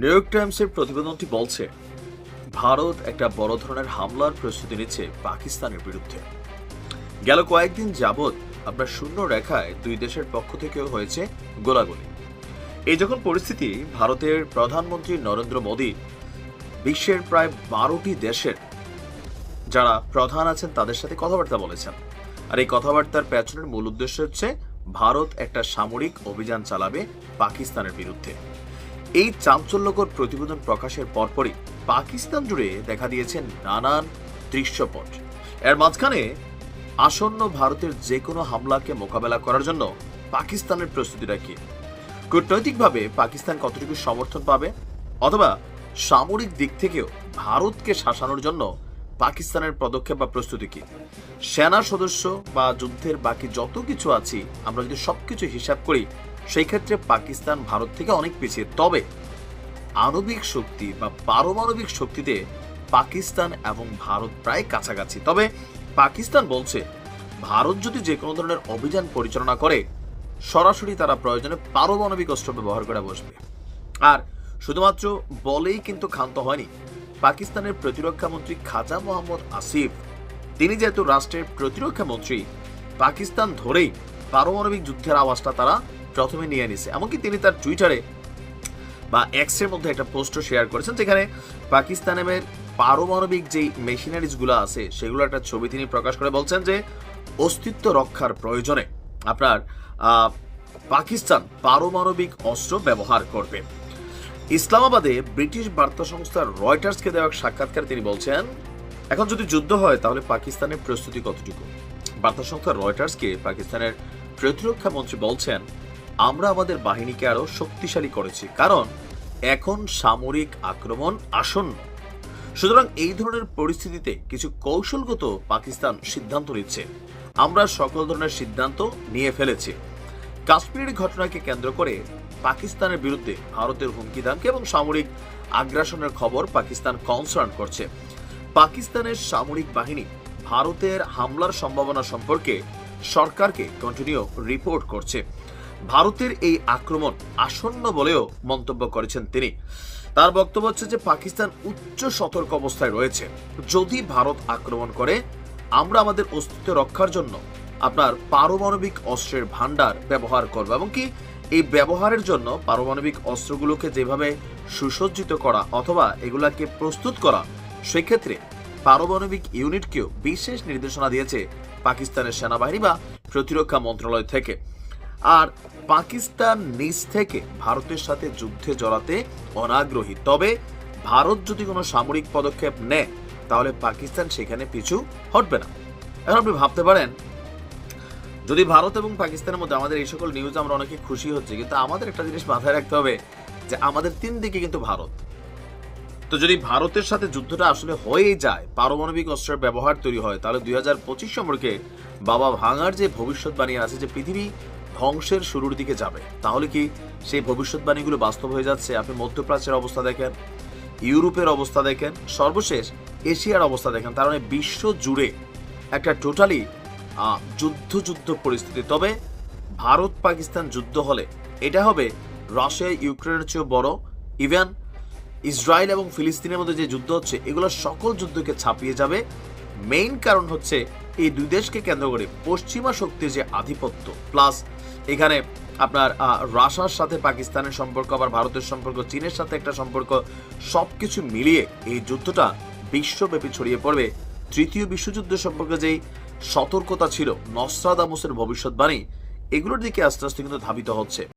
New York টাইমসের প্রতিবেদনটি বলছে, ভারত একটা বড় ধরনের হামলার প্রস্তুতি নিচ্ছে পাকিস্তানের বিরুদ্ধে। গেল কয়েকদিন যাবৎ আপনার শূন্য রেখায় দুই দেশের পক্ষ থেকেও হয়েছে গোলাগুলি। এই যখন পরিস্থিতি, ভারতের প্রধানমন্ত্রী নরেন্দ্র মোদী বিশ্বের প্রায় বারোটি দেশের যারা প্রধান আছেন তাদের সাথে কথাবার্তা বলেছেন। আর এই কথাবার্তার পেছনের মূল উদ্দেশ্য হচ্ছে, ভারত একটা সামরিক অভিযান চালাবে পাকিস্তানের বিরুদ্ধে। এই চাঞ্চল্যকর প্রতিবেদন প্রকাশের পরপরই পাকিস্তান জুড়ে দেখা দিয়েছে নানান দৃশ্যপট। এর মাঝখানে আসন্ন ভারতের যে কোনো হামলাকে মোকাবেলা করার জন্য পাকিস্তানের প্রস্তুতিটা কি কূটনৈতিকভাবে পাকিস্তান কতটুকু সমর্থন পাবে অথবা সামরিক দিক থেকেও ভারতকে শাসানোর জন্য পাকিস্তানের পদক্ষেপ বা প্রস্তুতি কি? সেনা সদস্য বা যুদ্ধের বাকি যত কিছু আছি, আমরা যদি সবকিছু হিসাব করি সেই ক্ষেত্রে পাকিস্তান ভারত থেকে অনেক পিছিয়ে। তবে আণবিক শক্তি বা পারমাণবিক শক্তিতে পাকিস্তান এবং ভারত প্রায় কাছাকাছি। তবে পাকিস্তান বলছে, ভারত যদি যে কোনো ধরনের অভিযান পরিচালনা করে, সরাসরি তারা প্রয়োজনে পারমাণবিক অস্ত্র ব্যবহার করে বসবে। আর শুধুমাত্র বলেই কিন্তু ক্ষান্ত হয়নি, পাকিস্তানের প্রতিরক্ষা মন্ত্রী খাজা মোহাম্মদ আসিফ। তিনি যেহেতু রাষ্ট্রের প্রতিরক্ষা মন্ত্রী, পাকিস্তান ধরেই পারমাণবিক যুদ্ধের আওয়াজটা তারা প্রথমে নিয়ে নিছে। এমনকি তিনি তার টুইটারে বা এক্সের মধ্যে একটা পোস্টও শেয়ার করেছেন, যেখানে পাকিস্তানের পারমাণবিক যেই মেশিনারিজগুলো আছে, সেগুলো একটা ছবি তিনি প্রকাশ করে বলছেন যে, অস্তিত্ব রক্ষার প্রয়োজনে আপনার পাকিস্তান পারমাণবিক অস্ত্র ব্যবহার করবে। ইসলামাবাদে ব্রিটিশ বার্তা সংস্থা রয়টার্সকে দেওয়া এক সাক্ষাৎকার তিনি বলছেন, এখন যদি যুদ্ধ হয়, তাহলে পাকিস্তানের প্রস্তুতি কতটুকু? বার্তা সংস্থা রয়টার্সকে পাকিস্তানের প্রতিরক্ষা মন্ত্রী বলছেন আমরা আমাদের বাহিনীকে আরও শক্তিশালী করেছি, কারণ এখন সামরিক আক্রমণ আসন্ন। সুতরাং এই ধরনের পরিস্থিতিতে কিছু কৌশলগত পাকিস্তান সিদ্ধান্ত নিচ্ছে। আমরা সকল ধরনের সিদ্ধান্ত নিয়ে ফেলেছি। কাশ্মীরের ঘটনাকে কেন্দ্র করে পাকিস্তানের বিরুদ্ধে ভারতের হুমকি ধামকি এবং সামরিক আগ্রাসনের খবর পাকিস্তান কনসার্ন করছে। পাকিস্তানের সামরিক বাহিনী ভারতের হামলার সম্ভাবনা সম্পর্কে সরকারকে কন্টিনিউ রিপোর্ট করছে। ভারতের এই আক্রমণ আসন্ন বলেও মন্তব্য করেছেন তিনি। তার বক্তব্য হচ্ছে যে, পাকিস্তান উচ্চ সতর্ক অবস্থায় রয়েছে। যদি ভারত আক্রমণ করে, আমরা আমাদের অস্তিত্ব রক্ষার জন্য আপনার পারমাণবিক অস্ত্রের ভান্ডার ব্যবহার করব এবং কি এই ব্যবহারের জন্য পারমাণবিক অস্ত্রগুলোকে যেভাবে সুসজ্জিত করা অথবা এগুলাকে প্রস্তুত করা, সেক্ষেত্রে পারমাণবিক ইউনিটকেও বিশেষ নির্দেশনা দিয়েছে পাকিস্তানের সেনাবাহিনী বা প্রতিরক্ষা মন্ত্রণালয় থেকে। আর পাকিস্তান নিজ থেকে ভারতের সাথে যুদ্ধে জড়াতে অনাগ্রহী। তবে ভারত যদি কোনো সামরিক পদক্ষেপ নেয়, তাহলে পাকিস্তান সেখানে পিছু হটবে না। এখন আপনি ভাবতে পারেন, যদি ভারত এবং পাকিস্তানের মধ্যে আমাদের এই সকল নিউজ আমরা অনেকে খুশি হচ্ছে, কিন্তু আমাদের একটা জিনিস মাথায় রাখতে হবে যে আমাদের তিন দিকে কিন্তু ভারত। তো যদি ভারতের সাথে যুদ্ধটা আসলে হয়েই যায়, পারমাণবিক অস্ত্রের ব্যবহার তৈরি হয়, তাহলে দুই হাজার পঁচিশ সম্পর্কে বাবা ভাঙার যে ভবিষ্যৎবাণী আছে, যে পৃথিবী ধ্বংসের শুরুর দিকে যাবে। তাহলে কি সেই ভবিষ্যৎবাণীগুলো বাস্তব হয়ে যাচ্ছে? আপনি মধ্যপ্রাচ্যের অবস্থা দেখেন, ইউরোপের অবস্থা দেখেন, সর্বশেষ এশিয়ার অবস্থা দেখেন। তার মানে বিশ্ব জুড়ে একটা টোটালি যুদ্ধ যুদ্ধ পরিস্থিতি। তবে ভারত পাকিস্তান যুদ্ধ হলে এটা হবে রাশিয়া, ইউক্রেনের চেয়েও বড়। ইভেন ইসরায়েল এবং ফিলিস্তিনের মধ্যে যে যুদ্ধ হচ্ছে, এগুলো সকল যুদ্ধকে ছাপিয়ে যাবে। মেইন কারণ হচ্ছে এই দুই দেশকে কেন্দ্র করে পশ্চিমা শক্তির যে আধিপত্য, প্লাস এখানে আপনার রাশার সাথে পাকিস্তানের সম্পর্ক, আবার ভারতের সম্পর্ক, চীনের সাথে একটা সম্পর্ক, সবকিছু মিলিয়ে এই যুদ্ধটা বিশ্বব্যাপী ছড়িয়ে পড়বে। তৃতীয় বিশ্বযুদ্ধ সম্পর্কে যেই সতর্কতা ছিল নসরাদামুসের ভবিষ্যৎবাণী, এগুলোর দিকে আস্তে আস্তে কিন্তু ধাবিত হচ্ছে।